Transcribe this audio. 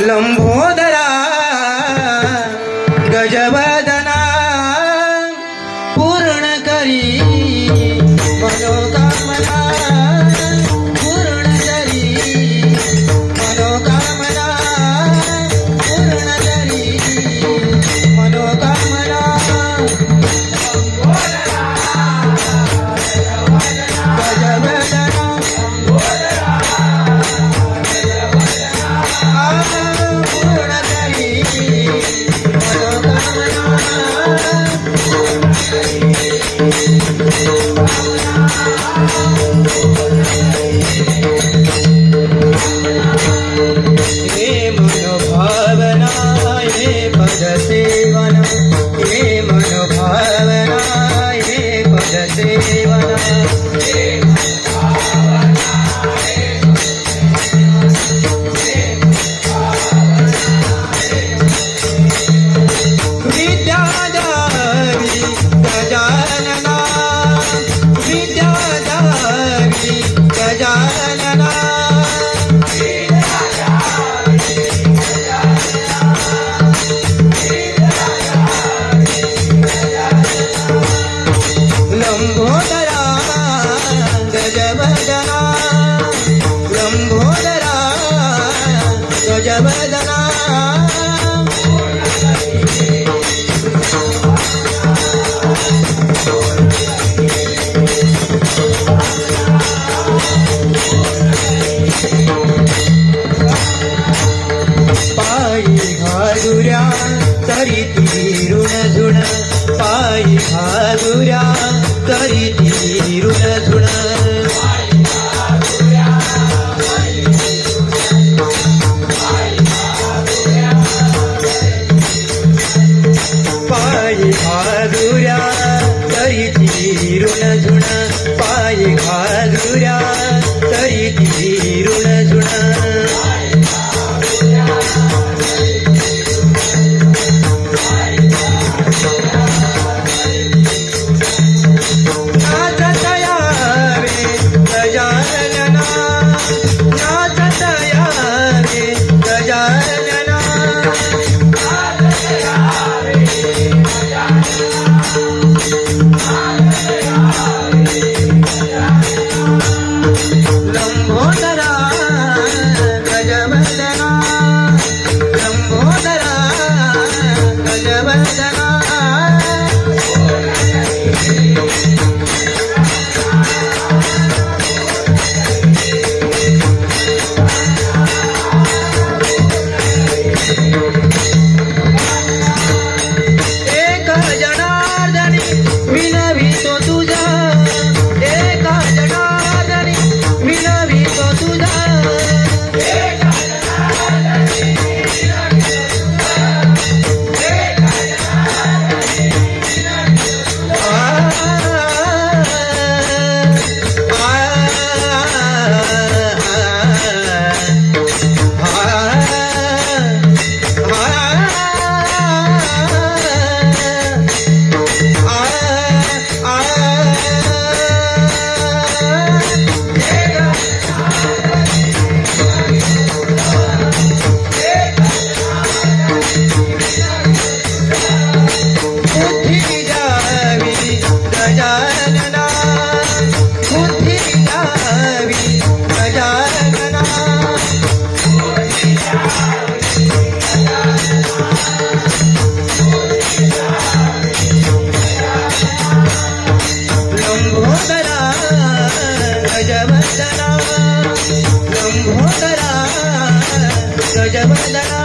लंबोदरा गजब घालुऱ्या तरी ती गजवदना हो शंभोकरा गजवंदना